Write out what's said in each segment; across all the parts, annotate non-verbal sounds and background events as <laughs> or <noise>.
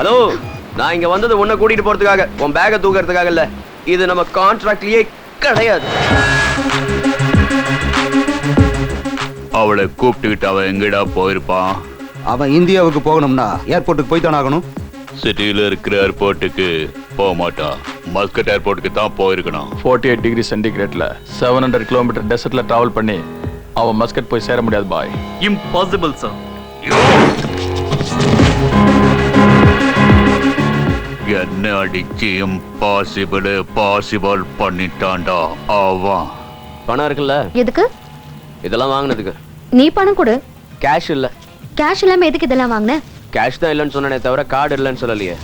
Hello நான் இங்க வந்தது உன்னை கூட்டிட்டு போறதுக்காக. உன் பேக்கை தூக்கறதுக்காக இல்ல. இது நம்ம கான்ட்ராக்ட்லயே கிடையாது. அவளை கூப்பிட்டுக்கிட்டு அவன் எங்கடா போயிருப்பான்? அவன் இந்தியாவுக்கு போகணும்னா ஏர்போர்ட்டுக்கு போய் தானே ஆகணும்? சிட்டியில இருக்கிற ஏர்போர்ட்டுக்கு போக மாட்டான் மஸ்கட் ஏர்போர்ட்டுக்கு தான் போயிருக்கணும். ஃபோர்ட்டி எயிட் டிகிரி சென்டிகிரேட்ல செவன் ஹண்ட்ரட் கிலோமீட்டர் டெசர்ட்ல டிராவல் பண்ணி அவன் மஸ்கட் போய் சேர முடியாது பாய். இம்பாசிபிள் சார் என்ன அடிச்சு இம்பாசிபிள் பாசிபிள் பண்ணிட்டான்டா அவன். பணம் இருக்குல்ல? எதுக்கு? இதெல்லாம் வாங்கினதுக்கு. நீ பணம் கொடு. கேஷ் இல்ல. கேஷ் இல்லாம எதுக்கு இதெல்லாம் வாங்கின? கேஷ் தான் இல்லைன்னு சொன்னனே தவிர கார்டு இல்லைன்னு சொல்லலையே.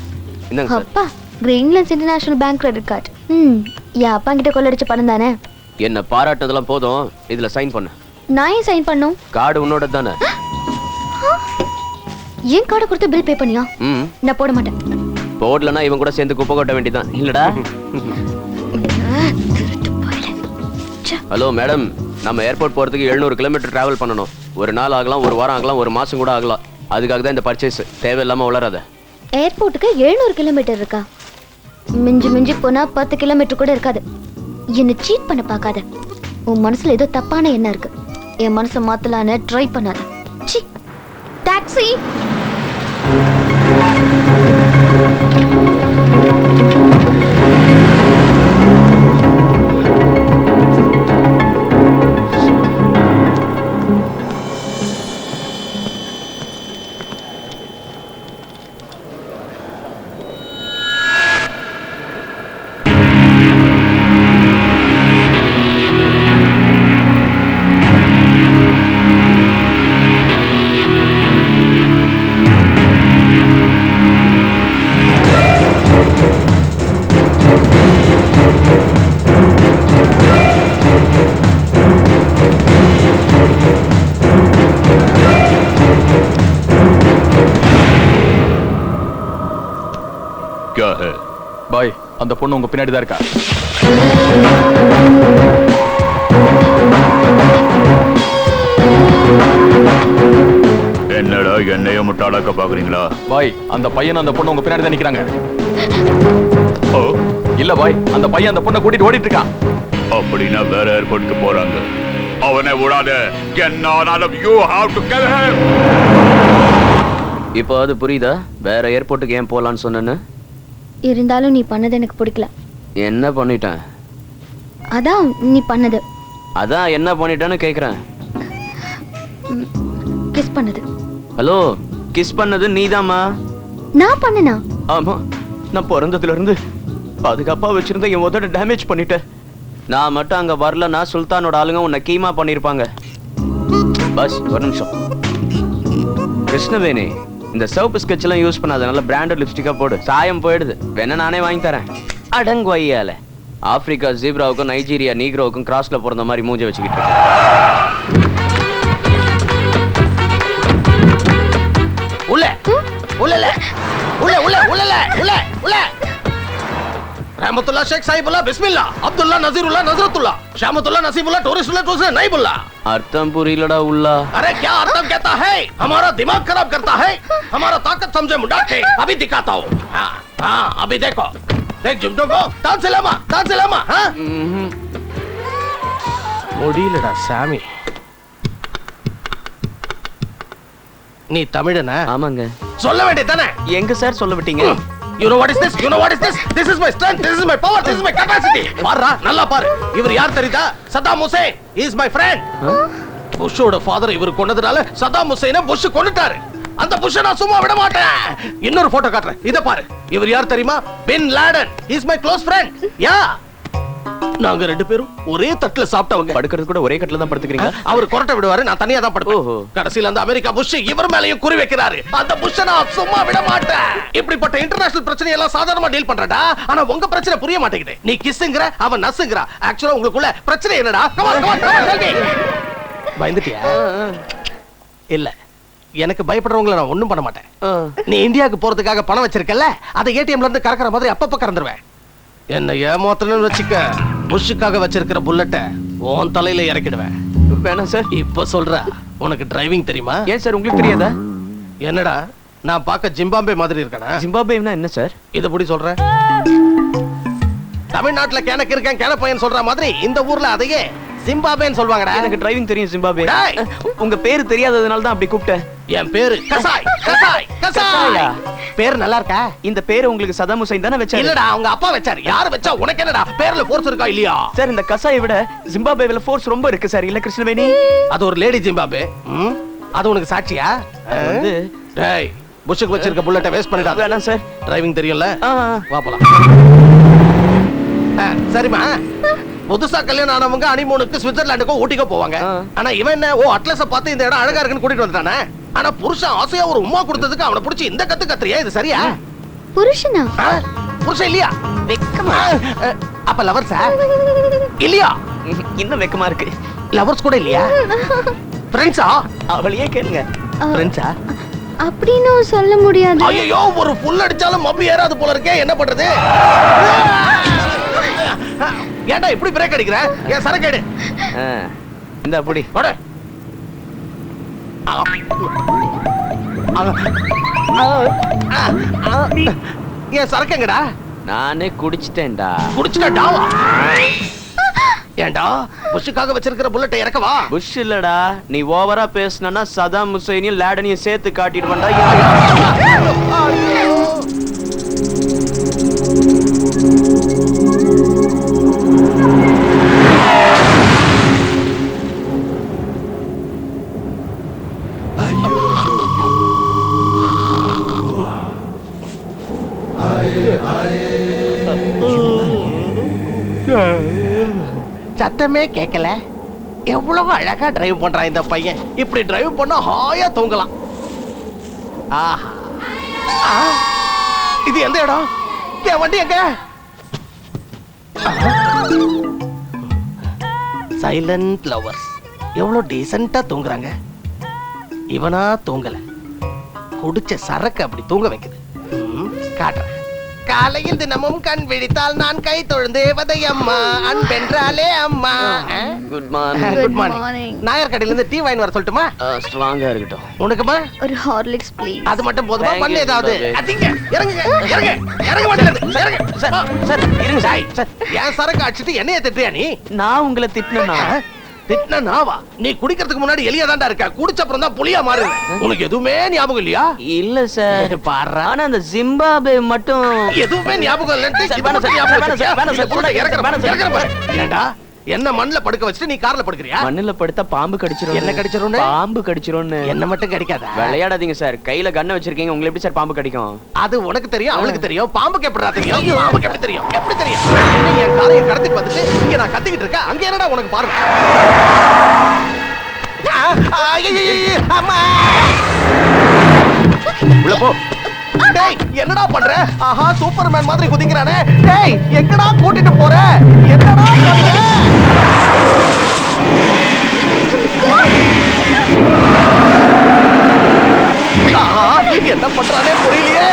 என்னங்க சார்? அப்பா Greenlands international bank credit card ம் என் அப்பா கிட்ட கொள்ளடிச்ச பணம் தானே? என்ன பாராட்டுனதெல்லாம் போதும். இதுல சைன் பண்ணு. நான் ஏன் சைன் பண்ணும்? கார்டு உன்னோட தானே. ஏன் கார்டு கொடுத்து பில் பே பண்ணியா? ம். நான் போட மாட்டேன். போடலன்னா இவன் கூட சேர்ந்து குப்பை கொட்ட வேண்டியதான் இல்லடா. Hello madam. நம்ம ஏர்போர்ட் போறதுக்கு எழுநூறு கிலோமீட்டர் டிராவல் பண்ணணும். ஒரு நாள் ஆகலாம் ஒரு வாரம் ஆகலாம் ஒரு மாசம் கூட ஆகலாம். அதுக்காக தான் இந்த பர்ச்சேஸ் தேவையில்லாம உளராத ஏர்போர்ட்டுக்கு எழுநூறு கிலோமீட்டர் இருக்கா? மிஞ்சி மிஞ்சி போனா பத்து கிலோமீட்டர் கூட இருக்காது. என்னை சீட் பண்ண பார்க்காத. உன் மனசுல ஏதோ தப்பான எண்ணம் இருக்கு. என் மனசை மாத்தலான்னு ட்ரை பண்ணாத. சி டாக்ஸி அந்த பொண்ணு உங்க பின்னாடி தான் இருக்கா? என்னடா என்னைய முட்டாளாக்க பாக்குறீங்களா? பாய் அந்த பையன் அந்த பொண்ணு உங்க பின்னாடி தான் நிக்கிறாங்க. ஓ. இல்ல பாய் அந்த பையன் அந்த பொண்ணை கூட்டிட்டு ஓடிட்டு இருக்கான். அப்படின்னா வேற ஏர்போர்ட்டுக்கு போறாங்க. அவனை விடாத. என்ன ஆனாலும் you have to kill him இப்போ அது புரியுதா? வேற ஏர்போர்ட்டுக்கு ஏன் போலான்னு சொன்னேன்னு? இருந்தாலும் நீ பண்ணது எனக்கு பிடிக்கல. என்ன பண்ணிட்டேன்? அதான் நீ பண்ணது. அதான் என்ன பண்ணிட்டேன்னு கேக்குறேன். கிஸ் பண்ணது. ஹலோ கிஸ் பண்ணது நீதாம்மா. நான் பண்ணனா? ஆமா நான் பிறந்ததுல இருந்து பாதுகாப்பா வச்சிருந்த என் உதட டேமேஜ் பண்ணிட்டேன். நான் மட்டும் அங்க வரலன்னா சுல்தானோட ஆளுங்க உன்னை கீமா பண்ணிருப்பாங்க. பஸ் ஒரு நிமிஷம். கிருஷ்ணவேணி இந்த சிவப்பு ஸ்கெட்ச் எல்லாம் யூஸ் பண்ணாத நல்ல பிராண்டட் லிப்ஸ்டிக்கா போடு. சாயம் போயிடுது. வேணா நானே வாங்கி தரேன். அடங்கு வையால ஆப்பிரிக்கா ஜீப்ராவுக்கும் நைஜீரியா நீக்ரோவுக்கும் கிராஸ்ல பிறந்த மாதிரி மூஞ்ச வச்சுக்கிட்டு. உள்ள உள்ள உள்ள உள்ள உள்ள உள்ள. உள்ள रहमतुल्ला शेख साहिबुल्ला बिस्मिल्लाह अब्दुल्ला नजीरुल्ला नजरतुल्ला शामतुल्ला नसीबुल्ला टूरिस्टुल्ला टूरिस्ट नहीं बुल्ला அர்த்தம் புரியலடா உள்ளா अरे क्या अर्थम कहता है हमारा दिमाग खराब करता है हमारा ताकत समझे मुंडा के अभी दिखाता हूँ हाँ हाँ अभी देखो देख जुमटो को तान से लामा तान से लामा हाँ முடியலடா சாமி நீ தமிழனா ஆமாங்க சொல்ல வேண்டியதானே எங்க சார் சொல்ல விட்டீங்க You know what is this? You know what is this? This is my strength. This is my power. This is my capacity. பாருடா நல்லா பாரு. இவர் யார் தெரியுதா? Saddam Hussein. Is my friend புஷ்ஷோட father இவர் கொன்னதுனால சதாம் ஹுசேனை புஷ் கொன்னுட்டாரு. அந்த புஷ்ஷை நான் சும்மா விட மாட்டேன். இன்னொரு போட்டோ காட்டுறேன். இத பாரு. இவர் யார் தெரியுமா? Bin Laden is my close friend yeah நாங்க ரெண்டு பேரும் ஒரே தட்டுல சாப்பிட்டவங்க. படுக்கிறது கூட ஒரே கட்டில தான் படுத்துக்கிறீங்க அவர் கொரட்டை விடுவாரு நான் தனியா தான் படுப்பேன். கடைசியில அந்த அமெரிக்கா புஷ் இவர் மேலயும் குறி வைக்கிறாரு. அந்த புஷ் நான் சும்மா விட மாட்டேன். இப்படிப்பட்ட இன்டர்நேஷனல் பிரச்சனை எல்லாம் சாதாரணமா டீல் பண்றடா ஆனா உங்க பிரச்சனை புரிய மாட்டேங்குது. நீ கிஸ்ங்கற அவன் நசுங்கற. ஆக்சுவலா உங்களுக்குள்ள பிரச்சனை என்னடா. பயந்துட்டியா? இல்ல. எனக்கு பயப்படுறவங்கள நான் ஒண்ணும் பண்ண மாட்டேன். நீ இந்தியாவுக்கு போறதுக்காக பணம் வச்சிருக்கல அதை ஏடிஎம்ல இருந்து கறக்குற மாதிரி அப்பப்ப கறந்துருவேன். என்ன ஏமாத்தணும்னு வச்சுக்க. புஷ்ஷுக்காக வச்சிருக்கிற புல்லட்ட உன் தலையில இறக்கிடுவேன். வேணாம் சார். இப்ப சொல்ற உனக்கு டிரைவிங் தெரியுமா? ஏன் சார் உங்களுக்கு தெரியாதா? என்னடா நான் பார்க்க ஜிம்பாம்பே மாதிரி இருக்கேனா? ஜிம்பாபேனா என்ன சார்? இத புடி சொல்றேன் தமிழ்நாட்டுல கிணக்கு இருக்கேன் கிண பையன் சொல்ற மாதிரி இந்த ஊர்ல அதையே ஜிம்பாபேன்னு சொல்லுவாங்கடா. எனக்கு டிரைவிங் தெரியும் ஜிம்பாபே டேய். உங்க பேரு தெரியாததுனால தான் அப்படி கூப்பிட்டேன். என் பேரு? கசாய்! கசாய்! கசாய்? பேர் நல்லா இருக்கா? இந்த பேரு உங்களுக்கு சதாம் ஹுசைன் தானே வச்சாரு? இல்லடா அவங்க அப்பா வச்சாரு. யாரு வச்சா உனக்கு என்னடா? பேர்ல ஃபோர்ஸ் இருக்கா இல்லையா? சார் இந்த கசாயை விட ஜிம்பாபேல ஃபோர்ஸ் ரொம்ப இருக்கு சார். இல்ல கிருஷ்ணவேணி? அது ஒரு லேடி ஜிம்பாபே ம்? அது உனக்கு சாட்சியா? அது வந்து டேய் புஷ்ஷுக்கு வச்சிருக்க புல்லட்ட வேஸ்ட் பண்ணிடாத. வேணாம் சார். டிரைவிங் தெரியும்ல? ஆ, ஆ. வா போலாம். ஆ, சரிம்மா. புதுசா கல்யாணம் ஆனவங்க அனிமூனுக்கு சுவிட்சர்லாண்டுக்கோ ஊட்டிக்கோ போவாங்க. ஆனா இவன் என்ன ஓ அட்லஸ பார்த்து இந்த இடம் அழகா இருக்குன்னு கூட்டிட்டு வந்துட்டானே? ஆனா புருஷன் ஆசையா ஒரு உமா கொடுத்ததுக்கு அவனை புடிச்சு இந்த கத்து கத்துறியா? இது சரியா? புருஷனா? புருஷன் இல்லையா? வெக்கமா அப்ப லவர்ஸா இல்லையா? இன்னும் வெக்கமா இருக்கு. லவர்ஸ் கூட இல்லையா? ஃப்ரெண்ட்ஸா அவளையே கேளுங்க. ஃப்ரெண்ட்ஸா அப்படின்னு சொல்ல முடியாது. ஐயோ ஒரு புல் அடிச்சாலும் மப்பி ஏறாது போல இருக்கே. என்ன பண்றது? ஏன்டா இப்படி பிரேக் அடிக்கிற? என் சரக்கேடு? இந்த அப்படி போட. என் சரக்குங்கடா நானே குடிச்சிட்டேன்டா. குடிச்சுட்டா டாவா? ஏன்டா? புஷுக்காக வச்சிருக்கிற புல்லட்டை இறக்கவா புஷ் இல்லடா. நீ ஓவரா பேசுனா சதாம் ஹுசைனையும் லேடனையும் சேர்த்து காட்டிடுவேன்டா. சத்தமே கேட்கல எவ்வளவு அழகா டிரைவ் பண்றான் இந்த பையன். இப்படி டிரைவ் பண்ணா ஹாயா தூங்கலாம். ஆஹா. ஆ. இது எந்த இடம்? என் வண்டி எங்க? சைலண்ட் லவர்ஸ் எவ்வளவு டீசெண்டா தூங்குறாங்க. இவனா தூங்கல. குடிச்ச சரக்கு அப்படி தூங்க வைக்குது. காட்டுறேன். காலையில் தினமும் கண் விழித்தால் நான் கை தொழுந்து தேவதை அம்மா அன்பென்றாலே அம்மா. Good morning good morning Nair கடையில இருந்து டீ வாங்கி வர சொல்லட்டுமா? ஸ்ட்ராங்கா இருக்கட்டும். உனக்குமா? ஒரு ஹார்லிக்ஸ் ப்ளீஸ் அது மட்டும் போதுமா? பண்ணு ஏதாவது. அதிங்க இறங்குங்க. இறங்க இறங்க மாட்டேங்குது இறங்க. சார், சார் இருங்க சாய். சார் என் சரக்கு அடிச்சிட்டு என்னைய திட்டுறியா நீ? நான் உங்களை திட்டினா ஆ? திட்டுன நாவா? நீ குடிக்கிறதுக்கு முன்னாடி எலியா தான்டா இருக்க? குடிச்ச அப்புறம் தான் புளியா மாறுது. உனக்கு எதுவுமே ஞாபகம் இல்லையா? இல்ல சார். <laughs> பாரு ஆனா அந்த ஜிம்பாபே மட்டும் எதுவுமே ஞாபகம் இல்லன்ட்டு சார், ஞாபகம் பொருளை இறக்குற பாரு. இறக்குற பாரு. ஏண்டா என்ன மண்ணுல படுக்க வச்சுட்டு நீ கார்ல படுக்கிறியா? மண்ணுல படுத்தா பாம்பு கடிச்சிரும் என்ன கடிச்சிரும்னு? பாம்பு கடிச்சிரும்னு. என்ன மட்டும் கிடைக்காதா. விளையாடாதீங்க சார். கையில கண்ணை வச்சிருக்கீங்க. உங்களுக்கு எப்படி சார் பாம்பு கடிக்கும்? அது உனக்கு தெரியும் அவளுக்கு தெரியும். பாம்புக்கு எப்படிடா தெரியும். பாம்புக்கு எப்படி தெரியும். எப்படி தெரியும்? நீ என் காரையை கடத்திட்டு வந்துட்டு இங்க நான் கத்திக்கிட்டு இருக்கேன். அங்க என்னடா உனக்கு பாருங்க அம்மா! உள்ள போ. டேய் என்னடா பண்ற? ஆஹா சூப்பர்மேன் மாதிரி குதிக்கிறானே. டேய் எங்கடா கூட்டிட்டு போற? என்னடா பண்ற? ஆஹா, என்ன பண்றானே புரியலையே.